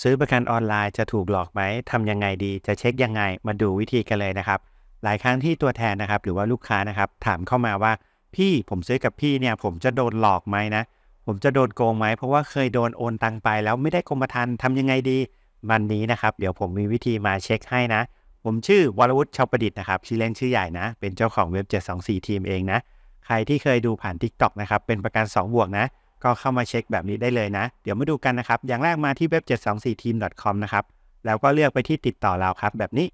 ซื้อประกันออนไลน์จะถูกหลอกไหมทำยังไงดี จะเช็คยังไง มาดูวิธีกันเลยนะครับ หลายครั้งที่ตัวแทนนะครับ หรือว่าลูกค้านะครับ ถามเข้ามาว่า พี่ผมซื้อกับพี่เนี่ย ผมจะโดนหลอกไหมนะ ผมจะโดนโกงไหม เพราะว่าเคยโดนโอนตังไป แล้วไม่ได้กรมธรรม์ทำยังไงดี วันนี้นะครับ เดี๋ยวผมมีวิธีมาเช็คให้นะ ผมชื่อวรวุฒิชาวประดิษฐ์นะครับ ชื่อเล่นชื่อใหญ่นะ เป็นเจ้าของเว็บ 724 ทีมเองนะ ใครที่เคยดูผ่าน TikTok นะครับ เป็นประกัน 2 บวกนะ ก็เข้ามาเช็คแบบนี้ได้เลยนะ เดี๋ยวมาดูกันนะครับ อย่างแรกมาที่เว็บ 724team.com นะครับ แล้วก็เลือกไปที่ติดต่อเราครับ แบบนี้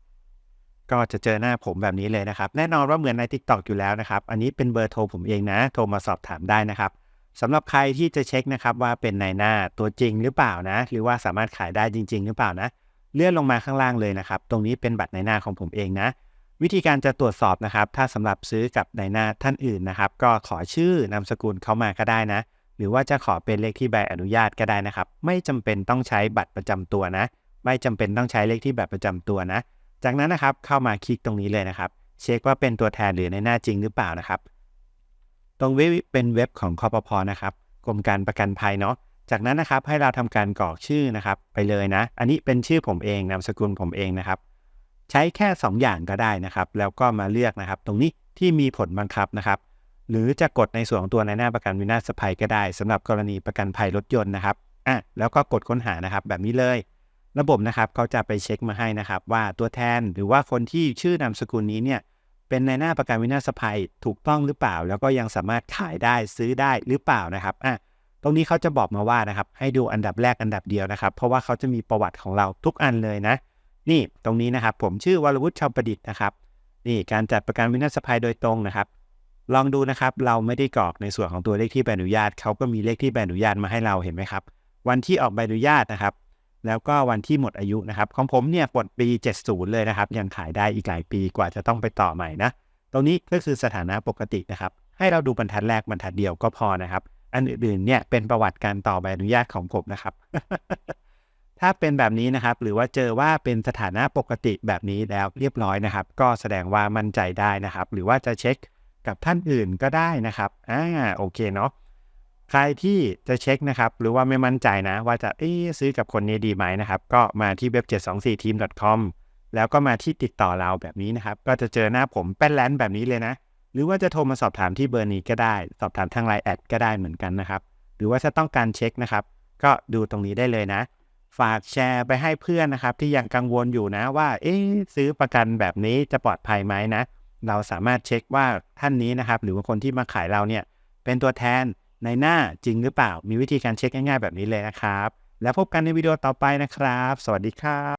ก็จะเจอหน้าผมแบบนี้เลยนะครับ แน่นอนว่าเหมือนใน TikTok อยู่แล้วนะครับ อันนี้เป็นเบอร์โทรผมเองนะ โทรมาสอบถามได้นะครับสำหรับใครที่จะเช็คนะครับว่าเป็นนายหน้าตัวจริงหรือเปล่านะ หรือว่าสามารถขายได้จริง ๆ หรือเปล่านะ เลื่อนลงมาข้างล่างเลยนะครับ ตรงนี้เป็นบัตรนายหน้าของผมเองนะ วิธีการจะตรวจสอบนะครับ ถ้าสำหรับซื้อกับนายหน้าท่านอื่นนะครับ ก็ขอชื่อนามสกุลเขามาก็ได้นะ หรือว่าจะขอเป็นเลขที่ใบอนุญาตก็ได้นะครับ ไม่จำเป็นต้องใช้บัตรประจำตัวนะ ไม่จำเป็นต้องใช้เลขที่แบัตรประจำตัวนะ จากนั้นนะครับเข้ามาคลิกตรงนี้เลยนะครับ เช็คว่าเป็นตัวแทนหรือในหน้าจริงหรือเปล่านะครับ ตรงเว็บเป็นเว็บของคอปพนะครับกรมการประกันภัยเนาะจากนั้นนะครับให้เราทำการกรอกชื่อนะครับ ไปเลยนะ อันนี้เป็นชื่อผมเองนามสกุลผมเองนะครับ ใช้แค่ 2 อย่างก็ได้นะครับ แล้วก็มาเลือกนะครับ ตรงนี้ที่มีผลบังคับนะครับ หรือจะกดในส่วนของตัวในหน้าประกันวินาศภัยก็ได้สำหรับกรณีประกันภัยรถยนต์นะครับอะแล้วก็กดค้นหานะครับแบบนี้เลย ระบบนะครับเขาจะไปเช็คมาให้นะครับ ว่าตัวแทนหรือว่าคนที่ชื่อนามสกุลนี้เนี่ยเป็นในหน้าประกันวินาศภัยถูกต้องหรือเปล่า แล้วก็ยังสามารถขายได้ซื้อได้หรือเปล่านะครับอะตรงนี้เขาจะบอกมาว่านะครับ ให้ดูอันดับแรกอันดับเดียวนะครับ เพราะว่าเขาจะมีประวัติของเราทุกอันเลยนะ นี่ตรงนี้นะครับ ผมชื่อวรวุฒิชาวประดิษฐ์นะครับนี่การจัดประกันวินาศภัยโดยตรงนะครับ ลองดูนะครับ เราไม่ได้กรอกในส่วนของตัวเลขที่ใบอนุญาตเขาก็มีเลขที่ใบอนุญาตมาให้เราเห็นไหมครับ วันที่ออกใบอนุญาตนะครับ แล้วก็วันที่หมดอายุนะครับ ของผมเนี่ยหมดปี 70 เลยนะครับ ยังขายได้อีกหลายปีกว่าจะต้องไปต่อใหม่นะ ตรงนี้ก็คือสถานะปกตินะครับ ให้เราดูบรรทัดแรกบรรทัดเดียวก็พอนะครับ อันอื่นๆเนี่ยเป็นประวัติการต่อใบอนุญาตของผมนะครับ ถ้าเป็นแบบนี้นะครับ หรือว่าเจอว่าเป็นสถานะปกติแบบนี้แล้วเรียบร้อยนะครับ ก็แสดงว่ามั่นใจได้นะครับ หรือว่าจะเช็ค กับท่านอื่นก็ได้นะครับอ่าโอเคเนาะใครที่จะเช็คนะครับ หรือว่าไม่มั่นใจนะ ว่าจะเอ๊ซื้อกับคนนี้ดีไหมนะครับ ก็มาที่เว็บ 724team.com แล้วก็มาที่ติดต่อเราแบบนี้นะครับ ก็จะเจอหน้าผมแป้นแลนแบบนี้เลยนะ หรือว่าจะโทรมาสอบถามที่เบอร์นี้ก็ได้ สอบถามทางไลน์แอดก็ได้เหมือนกันนะครับ หรือว่าถ้าต้องการเช็คนะครับ ก็ดูตรงนี้ได้เลยนะ ฝากแชร์ไปให้เพื่อนนะครับ ที่ยังกังวลอยู่นะว่า เอ๊ซื้อประกันแบบนี้จะปลอดภัยไหมนะ เราสามารถเช็คว่าท่านนี้นะครับ หรือว่าคนที่มาขายเราเนี่ยเป็นตัวแทนในหน้าจริงหรือเปล่า มีวิธีการเช็คง่ายๆแบบนี้เลยนะครับ แล้วพบกันในวิดีโอต่อไปนะครับ สวัสดีครับ